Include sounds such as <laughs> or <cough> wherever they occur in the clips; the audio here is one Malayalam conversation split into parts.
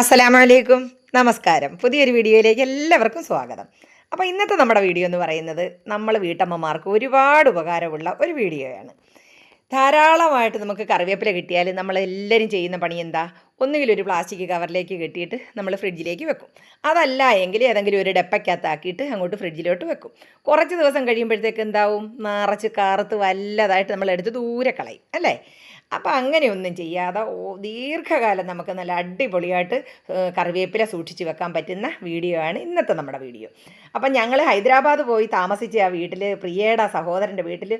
അസ്സലാമലൈക്കും. നമസ്കാരം. പുതിയൊരു വീഡിയോയിലേക്ക് എല്ലാവർക്കും സ്വാഗതം. അപ്പോൾ ഇന്നത്തെ നമ്മുടെ വീഡിയോ എന്ന് പറയുന്നത് നമ്മൾ വീട്ടമ്മമാർക്ക് ഒരുപാട് ഉപകാരമുള്ള ഒരു വീഡിയോയാണ്. ധാരാളമായിട്ട് നമുക്ക് കറിവേപ്പില കിട്ടിയാൽ നമ്മളെല്ലാവരും ചെയ്യുന്ന പണി എന്താ? ഒന്നുകിൽ ഒരു പ്ലാസ്റ്റിക് കവറിലേക്ക് കെട്ടിയിട്ട് നമ്മൾ ഫ്രിഡ്ജിലേക്ക് വെക്കും. അതല്ല എങ്കിൽ ഏതെങ്കിലും ഒരു ഡെപ്പയ്ക്കകത്താക്കിയിട്ട് അങ്ങോട്ട് ഫ്രിഡ്ജിലോട്ട് വെക്കും. കുറച്ച് ദിവസം കഴിയുമ്പോഴത്തേക്ക് എന്താവും? നിറച്ച് കറുത്ത് വല്ലതായിട്ട് നമ്മൾ എടുത്ത് ദൂരെ കളയും. അല്ലേ? അപ്പോൾ അങ്ങനെയൊന്നും ചെയ്യാതെ ദീർഘകാലം നമുക്ക് നല്ല അടിപൊളിയായിട്ട് കറിവേപ്പില സൂക്ഷിച്ച് വെക്കാൻ പറ്റുന്ന വീഡിയോ ആണ് ഇന്നത്തെ നമ്മുടെ വീഡിയോ. അപ്പം ഞങ്ങൾ ഹൈദരാബാദ് പോയി താമസിച്ച ആ വീട്ടിൽ പ്രിയയുടെ സഹോദരന്റെ വീട്ടിൽ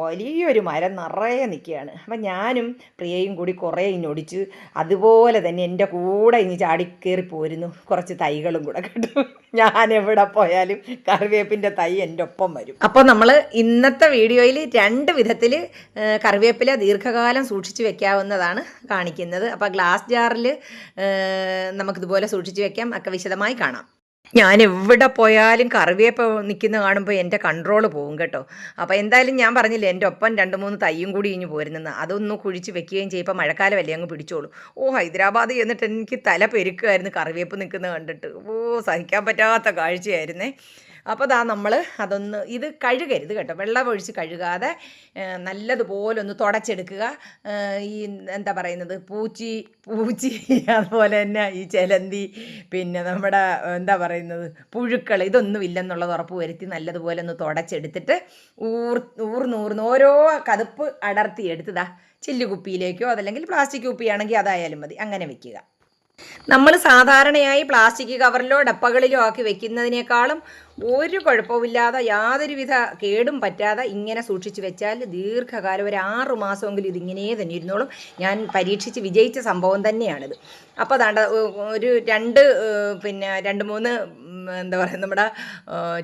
വലിയൊരു മരം നിറയെ നിൽക്കുകയാണ്. അപ്പം ഞാനും പ്രിയയും കൂടി കുറേ ഇഞ്ഞൊടിച്ച് അതുപോലെ തന്നെ എന്റെ കൂടെ ഇനി ചാടിക്കേറി പോരുന്നു. കുറച്ച് തൈകളും കൂടെ കേട്ടു ഞാൻ എവിടെ പോയാലും കറിവേപ്പിന്റെ തൈ എന്റെ ഒപ്പം വരും. അപ്പോൾ നമ്മൾ ഇന്നത്തെ വീഡിയോയിൽ രണ്ട് വിധത്തിൽ കറിവേപ്പില ദീർഘകാലം സൂക്ഷിച്ച് വെക്കാവുന്നതാണ് കാണിക്കുന്നത്. അപ്പോൾ ഗ്ലാസ് ജാറിൽ നമുക്കിതുപോലെ സൂക്ഷിച്ച് വെക്കാം. ഒക്കെ വിശദമായി കാണാം. ഞാൻ എവിടെ പോയാലും കറിവേപ്പ് നിൽക്കുന്ന കാണുമ്പോൾ എന്റെ കൺട്രോൾ പോകും കേട്ടോ. അപ്പോൾ എന്തായാലും ഞാൻ പറഞ്ഞില്ലേ എന്റെ ഒപ്പം രണ്ട് മൂന്ന് തയ്യും കൂടി ഇഞ്ഞു പോരുന്നെന്ന്. അതൊന്ന് കുഴിച്ച് വെക്കുകയും ചെയ്യുമ്പോൾ മഴക്കാലമല്ലേ അങ്ങ് പിടിച്ചോളൂ. ഓ ഹൈദരാബാദ് എന്നിട്ട് എനിക്ക് തല പെരുക്കുമായിരുന്നു കറിവേപ്പ് നിൽക്കുന്നത് കണ്ടിട്ട്. ഓ സഹിക്കാൻ പറ്റാത്ത കാഴ്ചയായിരുന്നേ. അപ്പോൾ ദാ നമ്മൾ അതൊന്ന് ഇത് കഴുകരുത് കേട്ടോ. വെള്ളം ഒഴിച്ച് കഴുകാതെ നല്ലതുപോലെ ഒന്ന് തുടച്ചെടുക്കുക. ഈ എന്താ പറയുന്നത്? പൂച്ചി പൂച്ചി <laughs> അതുപോലെ തന്നെ ഈ ചെലന്തി പിന്നെ നമ്മുടെ എന്താ പറയുന്നത്? പുഴുക്കൾ ഇതൊന്നും ഇല്ലെന്നുള്ളത് ഉറപ്പ് വരുത്തി നല്ലതുപോലെ ഒന്ന് തുടച്ചെടുത്തിട്ട് ഊർ ഊർന്നൂർന്ന് ഓരോ കതുപ്പ് അടർത്തി എടുത്തതാ ചില്ലുകുപ്പിയിലേക്കോ അതല്ലെങ്കിൽ പ്ലാസ്റ്റിക് കുപ്പിയാണെങ്കിൽ അതായാലും മതി. അങ്ങനെ വെക്കുക. നമ്മൾ സാധാരണയായി പ്ലാസ്റ്റിക് കവറിലോ ഡപ്പകളിലോ ആക്കി വെക്കുന്നതിനേക്കാളും ഒരു കുഴപ്പമില്ലാതെ യാതൊരുവിധ കേടും പറ്റാതെ ഇങ്ങനെ സൂക്ഷിച്ചു വെച്ചാൽ ദീർഘകാലം ഒരു ആറു മാസമെങ്കിലും ഇതിങ്ങനെ തന്നെ ഇരുന്നോളും. ഞാൻ പരീക്ഷിച്ച് വിജയിച്ച സംഭവം തന്നെയാണിത്. അപ്പോൾ അതാണ്ട് ഒരു രണ്ട് പിന്നെ രണ്ട് മൂന്ന് എന്താ പറയുക നമ്മുടെ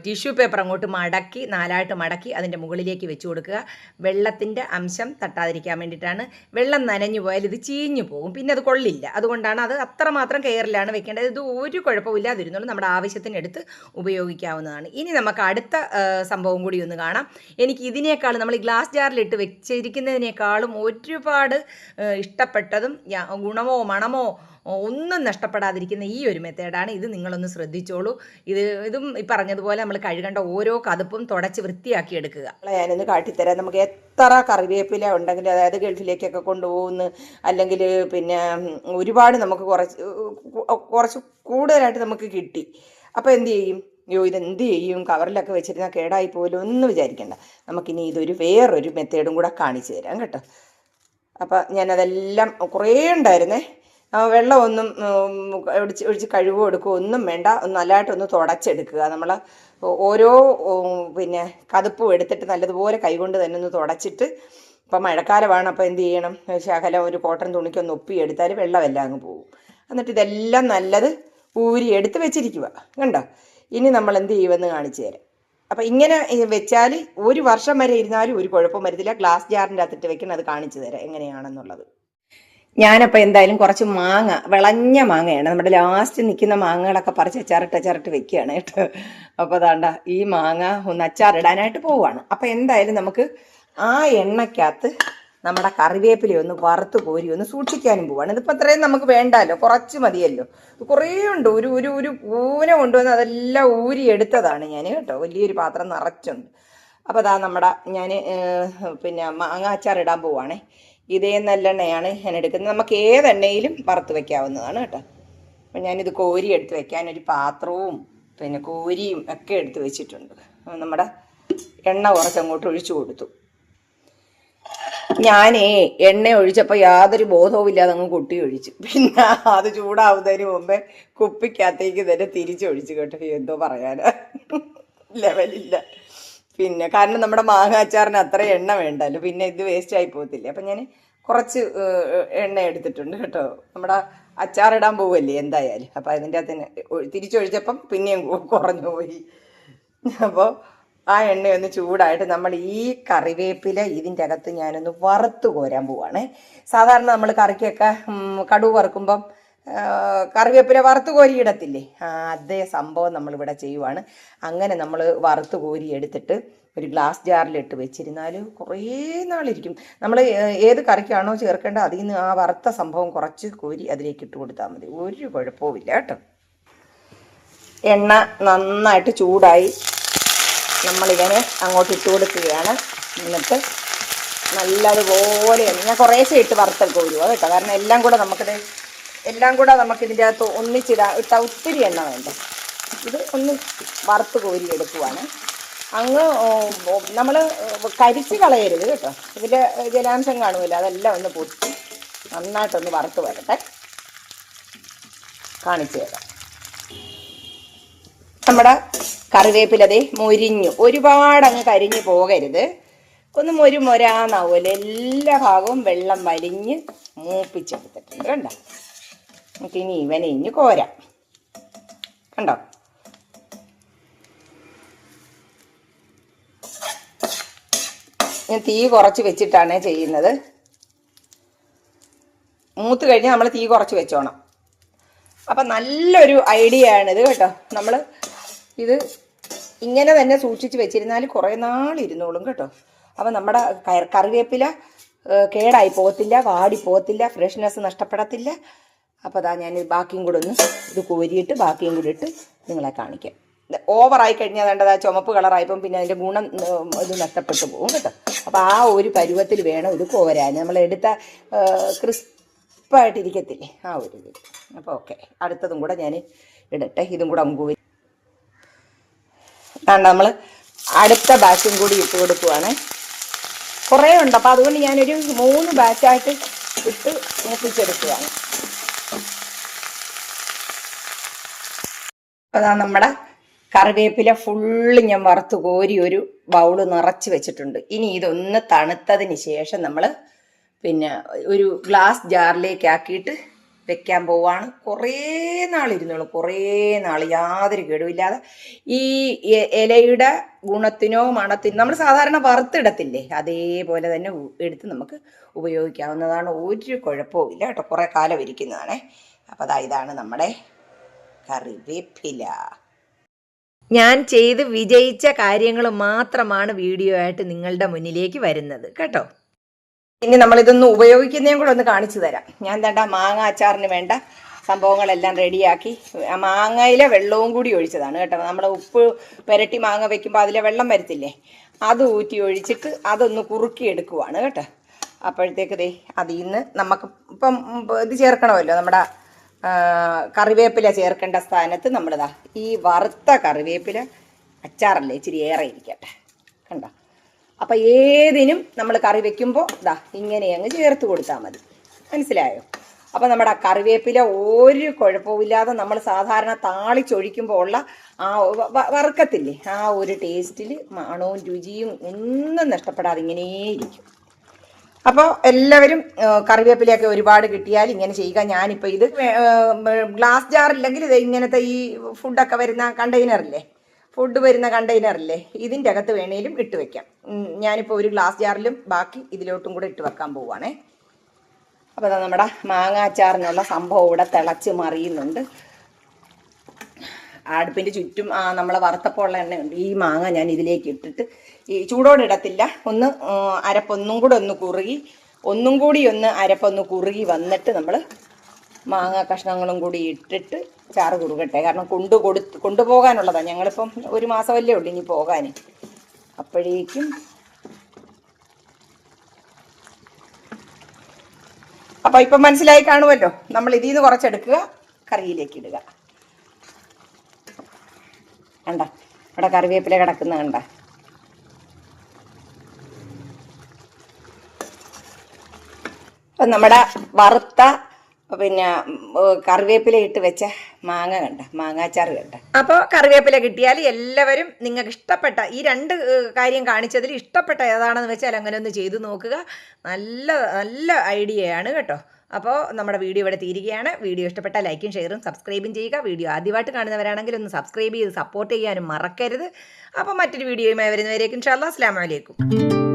ടിഷ്യൂ പേപ്പർ അങ്ങോട്ട് മടക്കി നാലായിട്ട് മടക്കി അതിന്റെ മുകളിലേക്ക് വെച്ച് കൊടുക്കുക. വെള്ളത്തിന്റെ അംശം തട്ടാതിരിക്കാൻ വേണ്ടിയിട്ടാണ്. വെള്ളം നനഞ്ഞു പോയാൽ ഇത് ചീഞ്ഞു പോകും. പിന്നെ അത് കൊള്ളില്ല. അതുകൊണ്ടാണ് അത് അത്രമാത്രം കെയറിലാണ് വെക്കേണ്ടത്. ഇത് ഒരു കുഴപ്പമില്ലാതിരുന്നുള്ളൂ നമ്മുടെ ആവശ്യത്തിനെടുത്ത് ഉപയോഗിക്കാവുന്നതാണ്. ഇനി നമുക്ക് അടുത്ത സംഭവം കൂടി ഒന്ന് കാണാം. എനിക്ക് ഇതിനേക്കാളും നമ്മൾ ഗ്ലാസ് ജാറിലിട്ട് വെച്ചിരിക്കുന്നതിനേക്കാളും ഒരുപാട് ഇഷ്ടപ്പെട്ടതും ഗുണമോ മണമോ ഒന്നും നഷ്ടപ്പെടാതിരിക്കുന്ന ഈ ഒരു മെത്തേഡാണ് ഇത് നിങ്ങളൊന്ന് ശ്രദ്ധിച്ചോളൂ. ഇത് ഇതും ഈ പറഞ്ഞതുപോലെ നമ്മൾ കഴുകേണ്ട ഓരോ കതുപ്പും തുടച്ച് വൃത്തിയാക്കി എടുക്കുക ഞാനൊന്ന് കാട്ടിത്തരാം. നമുക്ക് എത്ര കറിവേപ്പില ഉണ്ടെങ്കിൽ അതായത് ഗൾഫിലേക്കൊക്കെ കൊണ്ടുപോകുന്ന അല്ലെങ്കിൽ പിന്നെ ഒരുപാട് നമുക്ക് കുറച്ച് കുറച്ച് കൂടുതലായിട്ട് നമുക്ക് കിട്ടി. അപ്പോൾ എന്ത് ചെയ്യും? അയ്യോ ഇതെന്ത് ചെയ്യും? കവറിലൊക്കെ വെച്ചിരുന്നാൽ കേടായി പോലും ഒന്നും വിചാരിക്കണ്ട. നമുക്കിനി ഇതൊരു വേറൊരു മെത്തേഡും കൂടെ കാണിച്ചു തരാം കേട്ടോ. അപ്പം ഞാനതെല്ലാം കുറേ ഉണ്ടായിരുന്നേ. വെള്ളമൊന്നും ഒഴിച്ച് ഒഴിച്ച് കഴിവ് കൊടുക്കുക ഒന്നും വേണ്ട. നല്ലതായിട്ടൊന്ന് തുടച്ചെടുക്കുക. നമ്മൾ ഓരോ പിന്നെ കതുപ്പും എടുത്തിട്ട് നല്ലതുപോലെ കൈകൊണ്ട് തന്നെ ഒന്ന് തുടച്ചിട്ട് ഇപ്പം മഴക്കാലമാണ് അപ്പോൾ എന്ത് ചെയ്യണം? ശകലം ഒരു കോട്ടൺ തുണിക്കൊന്ന് ഒപ്പിയെടുത്താൽ വെള്ളമെല്ലാം അങ്ങ് പോകും എന്നിട്ട് ഇതെല്ലാം നല്ലത് ഊരി എടുത്ത് വെച്ചിരിക്കുക. കണ്ടോ? ഇനി നമ്മൾ എന്ത് ചെയ്യുമെന്ന് കാണിച്ചു തരാം. അപ്പം ഇങ്ങനെ വെച്ചാൽ ഒരു വർഷം വരെ ഇരുന്നാലും ഒരു കുഴപ്പം വരത്തില്ല. ഗ്ലാസ് ജാറിന്റെ അകത്തിട്ട് വെക്കണം അത് കാണിച്ചു തരാം എങ്ങനെയാണെന്നുള്ളത്. ഞാനപ്പോൾ എന്തായാലും കുറച്ച് മാങ്ങ വിളഞ്ഞ മാങ്ങയാണ്. നമ്മുടെ ലാസ്റ്റ് നിൽക്കുന്ന മാങ്ങകളൊക്കെ പറിച്ച് അച്ചാറിട്ട് അച്ചാറിട്ട് വെക്കുകയാണ് കേട്ടോ. അപ്പോൾ അതാണ്ട ഈ മാങ്ങ ഒന്ന് അച്ചാറിടാനായിട്ട് പോവുകയാണ് അപ്പോൾ എന്തായാലും നമുക്ക് ആ എണ്ണയ്ക്കകത്ത് നമ്മുടെ കറിവേപ്പില ഒന്ന് വറുത്ത് കോരി ഒന്ന് സൂക്ഷിക്കാനും പോവാണ് ഇതിപ്പോൾ അത്രയും നമുക്ക് വേണ്ടല്ലോ. കുറച്ച് മതിയല്ലോ. കുറേ ഉണ്ട്. ഒരു ഒരു ഒരു പൂന കൊണ്ടുവന്ന് അതെല്ലാം ഊരി എടുത്തതാണ് ഞാൻ കേട്ടോ. വലിയൊരു പാത്രം നിറച്ചുണ്ട്. അപ്പോൾ അതാ നമ്മുടെ ഞാൻ പിന്നെ മാങ്ങ അച്ചാർ ഇടാൻ ഇതേ നല്ലെണ്ണയാണ് ഞാൻ എടുക്കുന്നത്. നമുക്ക് ഏതെണ്ണയിലും വറുത്ത് വെക്കാവുന്നതാണ് കേട്ടോ. അപ്പം ഞാനിത് കോരി എടുത്ത് വെക്കാൻ ഒരു പാത്രവും പിന്നെ കോരിയും ഒക്കെ എടുത്ത് വെച്ചിട്ടുണ്ട്. നമ്മുടെ എണ്ണ കുറച്ച് അങ്ങോട്ട് ഒഴിച്ചു കൊടുത്തു. ഞാനേ എണ്ണ ഒഴിച്ചപ്പോൾ യാതൊരു ബോധവും ഇല്ലാതെ അങ്ങ് കൊട്ടി ഒഴിച്ചു. പിന്നെ അത് ചൂടാവുന്നതിന് മുമ്പേ കുപ്പിക്കകത്തേക്ക് തന്നെ തിരിച്ചൊഴിച്ചു കേട്ടോ. എന്തോ പറയാനാ. ലെവലില്ല പിന്നെ കാരണം നമ്മുടെ മാങ്ങ അച്ചാറിന് അത്ര എണ്ണ വേണ്ടല്ലോ. പിന്നെ ഇത് വേസ്റ്റ് ആയി പോകത്തില്ലേ. അപ്പം ഞാൻ കുറച്ച് എണ്ണ എടുത്തിട്ടുണ്ട് കേട്ടോ. നമ്മുടെ അച്ചാറിടാൻ പോവല്ലേ എന്തായാലും. അപ്പം അതിന്റെ അകത്തിന് ഒഴി- തിരിച്ചൊഴിച്ചപ്പം പിന്നെയും കുറഞ്ഞു പോയി. അപ്പോൾ ആ എണ്ണയൊന്ന് ചൂടായിട്ട് നമ്മൾ ഈ കറിവേപ്പില ഇതിന്റെ അകത്ത് ഞാനൊന്ന് വറുത്ത് കോരാൻ പോവാണ്. സാധാരണ നമ്മൾ കറിക്കൊക്കെ കടുവ് വറുക്കുമ്പം കറിവേപ്പില വറുത്ത് കോരിയിടത്തില്ലേ? അതേ സംഭവം നമ്മളിവിടെ ചെയ്യുവാണ്. അങ്ങനെ നമ്മൾ വറുത്ത് കോരി എടുത്തിട്ട് ഒരു ഗ്ലാസ് ജാറിലിട്ട് വെച്ചിരുന്നാൽ കുറേ നാളിരിക്കും. നമ്മൾ ഏത് കറിക്കാണോ ചേർക്കേണ്ടത് അതിൽ നിന്ന് ആ വറുത്ത സംഭവം കുറച്ച് കോരി അതിലേക്ക് ഇട്ട് കൊടുത്താൽ മതി. ഒരു കുഴപ്പവുമില്ല കേട്ടോ. എണ്ണ നന്നായിട്ട് ചൂടായി നമ്മളിതിനെ അങ്ങോട്ട് ഇട്ട് കൊടുക്കുകയാണ്. എന്നിട്ട് നല്ലതുപോലെ ഞാൻ കുറേശ്ശെ ഇട്ട് വറുത്തൊക്കെ വരുമോ കേട്ടോ. കാരണം എല്ലാം കൂടെ നമുക്കിത് എല്ലാം കൂടെ നമുക്ക് ഇതിന്റെ അകത്ത് ഒന്നിച്ചിടാൻ ഇട്ടാൽ ഒത്തിരി എണ്ണ വേണ്ട? ഇത് ഒന്ന് വറുത്ത് കോരി എടുക്കുവാണ് അങ്ങ് നമ്മൾ കരിച്ച് കളയരുത് കേട്ടോ. ഇതിൽ ജലാംശം കാണുമല്ലോ അതെല്ലാം ഒന്ന് പൊട്ടി നന്നായിട്ടൊന്ന് വറുത്ത് വരട്ടെ. കാണിച്ചു തരാം. നമ്മുടെ കറിവേപ്പിലതേ മൊരിഞ്ഞു. ഒരുപാട് അങ്ങ് കരിഞ്ഞു പോകരുത്. ഒന്ന് മൊരു മൊരാന്നാവുമല്ലോ എല്ലാ ഭാഗവും വെള്ളം വലിഞ്ഞ് മൂപ്പിച്ചെടുത്തിട്ടുണ്ട്. കണ്ടോ? നമുക്ക് ഇനി ഇവനെ ഇനി കോരാം. കണ്ടോ? ഞാൻ തീ കുറച്ച് വെച്ചിട്ടാണ് ചെയ്യുന്നത്. മൂത്ത് കഴിഞ്ഞാൽ നമ്മൾ തീ കുറച്ച് വെച്ചോണം. അപ്പം നല്ലൊരു ഐഡിയ ആണിത് കേട്ടോ. നമ്മൾ ഇത് ഇങ്ങനെ തന്നെ സൂക്ഷിച്ച് വെച്ചിരുന്നാൽ കുറേ നാൾ ഇരുന്നോളും കേട്ടോ. അപ്പം നമ്മുടെ കറിവേപ്പില കേടായി പോകത്തില്ല വാടി പോകത്തില്ല ഫ്രഷ്നെസ് നഷ്ടപ്പെടത്തില്ല. അപ്പോൾ അതാ ഞാൻ ബാക്കിയും കൂടെ ഒന്ന് ഇത് കോരിയിട്ട് ബാക്കിയും കൂടി ഇട്ട് നിങ്ങളെ കാണിക്കാം. ഓവറായി കഴിഞ്ഞാൽ വേണ്ടത് ആ ചുമപ്പ് കളറായപ്പം പിന്നെ അതിന്റെ ഗുണം ഇത് നഷ്ടപ്പെട്ടു പോകും കേട്ടോ. അപ്പോൾ ആ ഒരു പരുവത്തിൽ വേണം ഇത് കോരാൻ. നമ്മൾ എടുത്ത ക്രിസ്പായിട്ടിരിക്കത്തില്ലേ? ആ ഒരു ഇത്. അപ്പോൾ ഓക്കെ അടുത്തതും കൂടെ ഞാൻ ഇടട്ടെ. ഇതും കൂടെ കോരി. വേണ്ട നമ്മൾ അടുത്ത ബാച്ചും കൂടി ഇട്ട് കൊടുക്കുവാണ്. കുറേ ഉണ്ട്. അപ്പോൾ അതുകൊണ്ട് ഞാനൊരു മൂന്ന് ബാച്ചായിട്ട് ഇട്ട് മൂപ്പിച്ചെടുക്കുകയാണ് അതാ നമ്മുടെ കറിവേപ്പില ഫുള്ള് ഞാൻ വറുത്ത് കോരി ഒരു ബൗൾ നിറച്ച് വെച്ചിട്ടുണ്ട്. ഇനി ഇതൊന്ന് തണുത്തതിന് ശേഷം നമ്മൾ പിന്നെ ഒരു ഗ്ലാസ് ജാറിലേക്ക് ആക്കിയിട്ട് വെക്കാൻ പോവാണ്. കുറേ നാൾ ഇരുന്നോളൂ. കുറേ നാൾ യാതൊരു കേടുമില്ലാതെ. ഈ ഇലയുടെ ഗുണത്തിനോ മണത്തിനോ നമ്മൾ സാധാരണ വറുത്തിടത്തില്ലേ? അതേപോലെ തന്നെ എടുത്ത് നമുക്ക് ഉപയോഗിക്കാവുന്നതാണ്. ഒരു കുഴപ്പവും ഇല്ല കേട്ടോ. കുറേ കാലം ഇരിക്കുന്നതാണേ. അപ്പോൾ അതാ ഇതാണ് നമ്മുടെ കറിവേപ്പില. ഞാൻ ചെയ്ത് വിജയിച്ച കാര്യങ്ങൾ മാത്രമാണ് വീഡിയോ ആയിട്ട് നിങ്ങളുടെ മുന്നിലേക്ക് വരുന്നത്. കേട്ടോ? ഇനി നമ്മൾ ഇതൊന്ന് ഉപയോഗിക്കുന്നതും കൂടെ ഒന്ന് കാണിച്ചു തരാം. ഞാൻ തേണ്ട മാങ്ങ അച്ചാറിന് വേണ്ട സംഭവങ്ങളെല്ലാം റെഡിയാക്കി. ആ മാങ്ങയിലെ വെള്ളവും കൂടി ഒഴിച്ചതാണ് കേട്ടോ. നമ്മൾ ഉപ്പ് പുരട്ടി മാങ്ങ വെക്കുമ്പോൾ അതിലെ വെള്ളം വരത്തില്ലേ? അത് ഊറ്റി ഒഴിച്ചിട്ട് അതൊന്ന് കുറുക്കി എടുക്കുവാണ് കേട്ടോ. അപ്പോഴത്തേക്ക് ദേ അതിൽ നിന്ന് നമുക്ക് ഇപ്പം ഇത് ചേർക്കണമല്ലോ നമ്മുടെ കറിവേപ്പില ചേർക്കേണ്ട സ്ഥാനത്ത് നമ്മളിതാ ഈ വറുത്ത കറിവേപ്പില അച്ചാറല്ലേ ഇച്ചിരി ഏറെ ഇരിക്കട്ടെ. കണ്ടോ? അപ്പം ഏതിനും നമ്മൾ കറി വെക്കുമ്പോൾ ഇതാ ഇങ്ങനെ അങ്ങ് ചേർത്ത് കൊടുത്താൽ മതി. മനസ്സിലായോ? അപ്പം നമ്മുടെ ആ കറിവേപ്പില ഒരു കുഴപ്പമില്ലാതെ നമ്മൾ സാധാരണ താളിച്ചൊഴിക്കുമ്പോൾ ഉള്ള ആ വറുക്കത്തില്ലേ ആ ഒരു ടേസ്റ്റിൽ മണവും രുചിയും ഒന്നും നഷ്ടപ്പെടാതെ ഇങ്ങനെ ഇരിക്കും. അപ്പോൾ എല്ലാവരും കറിവേപ്പിലയൊക്കെ ഒരുപാട് കിട്ടിയാൽ ഇങ്ങനെ ചെയ്യുക. ഞാനിപ്പോൾ ഇത് ഗ്ലാസ് ജാറില്ലെങ്കിൽ ഇത് ഇങ്ങനത്തെ ഈ ഫുഡൊക്കെ വരുന്ന കണ്ടെയ്നറില്ലേ ഫുഡ് വരുന്ന കണ്ടെയ്നറില്ലേ ഇതിന്റെ അകത്ത് വേണേലും ഇട്ട് വെക്കാം. ഞാനിപ്പോൾ ഒരു ഗ്ലാസ് ജാറിലും ബാക്കി ഇതിലോട്ടും കൂടെ ഇട്ട് വെക്കാൻ പോവുകയാണേ അപ്പോൾ നമ്മുടെ മാങ്ങാച്ചാറിനുള്ള സംഭവം ഇവിടെ തിളച്ച് മറിയുന്നുണ്ട്. അടുപ്പിന്റെ ചുറ്റും നമ്മളെ വറുത്തപ്പോൾ എണ്ണയുണ്ട്. ഈ മാങ്ങ ഞാൻ ഇതിലേക്ക് ഇട്ടിട്ട് ഈ ചൂടോടെ ഇടത്തില്ല. ഒന്ന് അരപ്പൊന്നും കൂടെ ഒന്ന് കുറുകി ഒന്നും കൂടി ഒന്ന് അരപ്പൊന്ന് കുറുകി വന്നിട്ട് നമ്മൾ മാങ്ങ കഷ്ണങ്ങളും കൂടി ഇട്ടിട്ട് ചാറ് കുറുകട്ടെ. കാരണം കൊണ്ടു കൊടുത്ത് കൊണ്ടുപോകാനുള്ളതാണ് ഞങ്ങളിപ്പം ഒരു മാസമല്ലേ ഉള്ളൂ ഇനി പോകാൻ അപ്പോഴേക്കും അപ്പോൾ ഇപ്പം മനസ്സിലായി കാണുമല്ലോ നമ്മൾ ഇതിൽ നിന്ന് കുറച്ചെടുക്കുക കറിയിലേക്ക് ഇടുക. കണ്ട? ഇവിടെ കറിവേപ്പില കിടക്കുന്ന കണ്ട? നമ്മുടെ വറുത്ത പിന്നെ കറിവേപ്പില ഇട്ട് വെച്ച മാങ്ങ കണ്ട മാങ്ങാച്ചാറ് കണ്ട. അപ്പോൾ കറിവേപ്പില കിട്ടിയാൽ എല്ലാവരും നിങ്ങൾക്ക് ഇഷ്ടപ്പെട്ട ഈ രണ്ട് കാര്യം കാണിച്ചതിൽ ഇഷ്ടപ്പെട്ട ഏതാണെന്ന് വെച്ചാൽ അങ്ങനെ ഒന്ന് ചെയ്തു നോക്കുക. നല്ല നല്ല ഐഡിയയാണ് കേട്ടോ. അപ്പോൾ നമ്മുടെ വീഡിയോ ഇവിടെ തീരുകയാണ്. വീഡിയോ ഇഷ്ടപ്പെട്ട ലൈക്കും ഷെയറും സബ്സ്ക്രൈബും ചെയ്യുക. വീഡിയോ ആദ്യമായിട്ട് കാണുന്നവരാണെങ്കിൽ ഒന്ന് സബ്സ്ക്രൈബ് ചെയ്ത് സപ്പോർട്ട് ചെയ്യാനും മറക്കരുത്. അപ്പോൾ മറ്റൊരു വീഡിയോയുമായി വരുന്നവരേക്കും ഇൻഷാല്ലാ അസ്ലാം വലൈക്കും